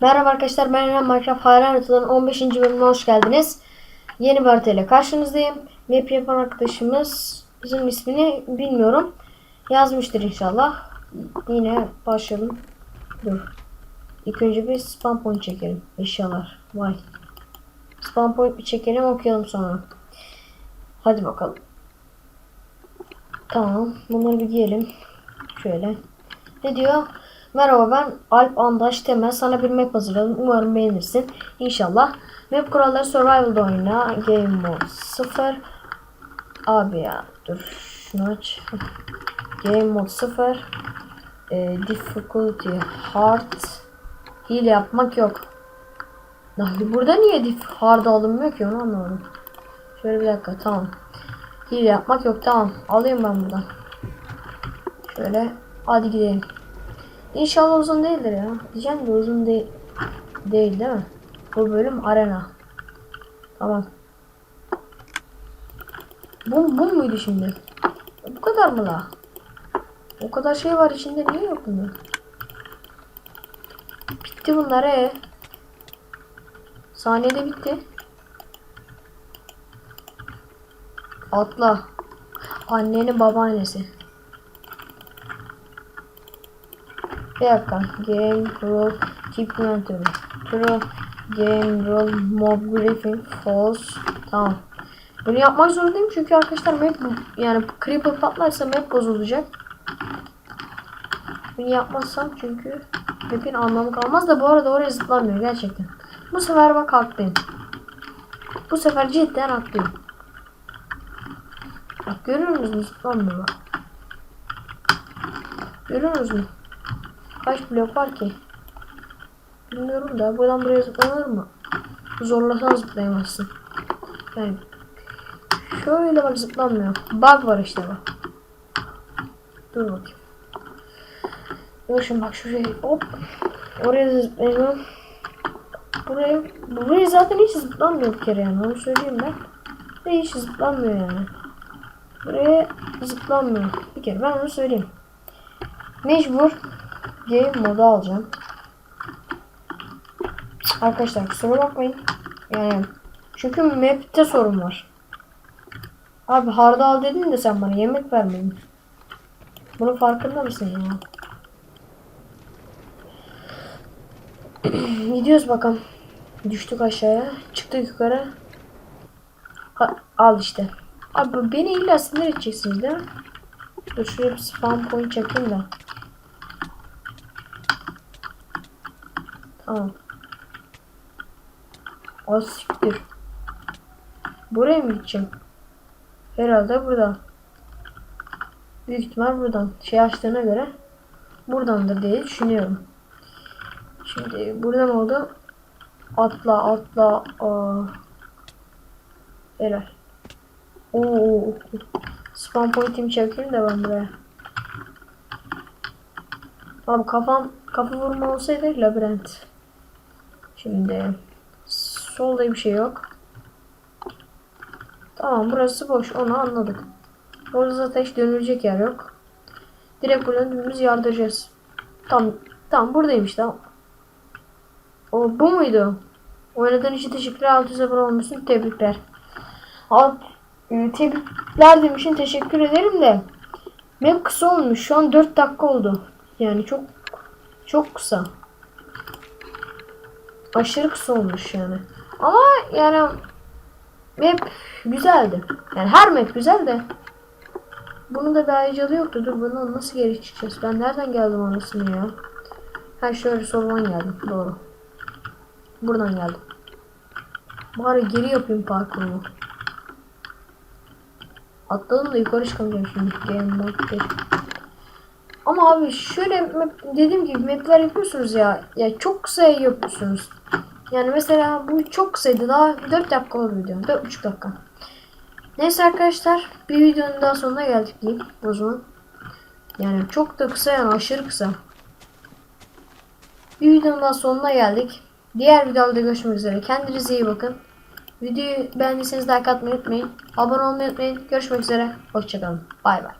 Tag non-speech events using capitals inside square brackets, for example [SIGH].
Merhaba arkadaşlar ben Eren Minecraft Hayal Haritaların 15. bölümüne hoş geldiniz. Yeni bir haritayla karşınızdayım. Map yapan arkadaşımızın ismini bilmiyorum. Yazmıştır inşallah. Yine başlayalım. Dur. İlk önce bir spam point çekelim. Eşyalar. Vay. Spam point bir çekelim okuyalım sonra. Hadi bakalım. Tamam. Bunları bir giyelim. Şöyle. Ne diyor? Merhaba ben Alp Andaş Temel. Sana bir map hazırladım. Umarım beğenirsin. İnşallah. Map kuralları Survival'da oyna. Game Mode 0. Abi ya dur. Şunu aç. Game Mode 0. E, difficulty Hard. Hile yapmak yok. Burada niye diff hard alınmıyor ki onu anlamadım. Şöyle bir dakika tamam. Hile yapmak yok tamam. Alayım ben buradan. Şöyle hadi gidelim. İnşallah uzun değildir ya. Diyeceğim de uzun değil. Değil değil mi? Bu bölüm arena. Tamam. Bu, bu muydu şimdi? Bu kadar mı la? O kadar şey var içinde niye yok bunlar? Bitti bunlar e. Saniyede bitti. Atla. Annenin babaannesi. Bir dakika. Game rule keep inventory. True. Game rule mob griffin false. Tamam. Bunu yapmak zorundayım çünkü arkadaşlar map yani creeper patlarsa map bozulacak. Bunu yapmazsam çünkü map'in anlamı kalmaz da bu arada oraya zıplamıyor gerçekten. Bu sefer bak haklıyım. Bu sefer cidden haklıyım. Bak görüyor musunuz zıplamıyor bak. Görüyor musunuz? Kaç blok var ki? Bilmiyorum da buradan buraya zıplanır mı? Zorlasan zıplayamazsın. Yani şöyle bak zıplanmıyor. Bug var işte bak. Dur bakayım. Dur şimdi bak şuraya hop. Oraya zıplayamıyorum. Buraya, buraya zaten hiç zıplanmıyor bir kere yani onu söyleyeyim ben. Ve hiç zıplanmıyor yani. Buraya zıplanmıyor. Bir kere ben onu söyleyeyim. Mecbur game modu alacağım. Arkadaşlar kusura bakmayın. Yani çünkü map'te sorun var. Abi hardal dedin de sen bana yemek vermedin. Bunun farkında mısın ya? [CLEARS THROAT] Gidiyoruz bakalım. Düştük aşağıya. Çıktık yukarı. Ha, al işte. Abi beni illa sinir edeceksiniz değil mi? Dur şuraya bir spawn point çekeyim de. Tamam. O siktir. Buraya mı gideceğim? Herhalde burada. Büyük ihtimal buradan. Şey açtığına göre buradandır diye düşünüyorum. Şimdi buradan oldu. Atla atla. Aa. Helal. Oo. Spawn point'imi çekeyim de ben buraya. Abi kafam kafa vurma olsaydı labirent. Şimdi solda bir şey yok. Tamam burası boş onu anladık. Orada zaten hiç dönülecek yer yok. Direkt buradan dümdüz yardıracağız. Tam tam buradaymış tamam. O bu muydu? Oynadığın için teşekkürler. Alt üze abone olmuşsun. Tebrikler. Alt e, tebrikler demişsin. Teşekkür ederim de. Map kısa olmuş. Şu an 4 dakika oldu. Yani çok çok kısa. Aşırı kısa olmuş yani. Ama yani map güzeldi. Yani her map güzel de. Bunun da bir ayrıcalığı yoktu. Dur bunu nasıl geri çıkacağız? Ben nereden geldim anasını ya? Ha şöyle soldan geldim. Doğru. Buradan geldim. Bari geri yapayım parkurumu. Atladım da yukarı çıkamayacağım şimdi. Game mode 1. Ama abi şöyle dediğim gibi mapler yapıyorsunuz ya. Ya çok kısa yapıyorsunuz. Yani mesela bu çok kısaydı. Daha 4 dakika oldu video. 4,5 dakika. Neyse arkadaşlar. Bir videonun daha sonuna geldik diyeyim o zaman. Yani çok da kısa yani aşırı kısa. Bir videonun daha sonuna geldik. Diğer videoda görüşmek üzere. Kendinize iyi bakın. Videoyu beğendiyseniz like atmayı unutmayın. Abone olmayı unutmayın. Görüşmek üzere. Hoşçakalın. Bay bay.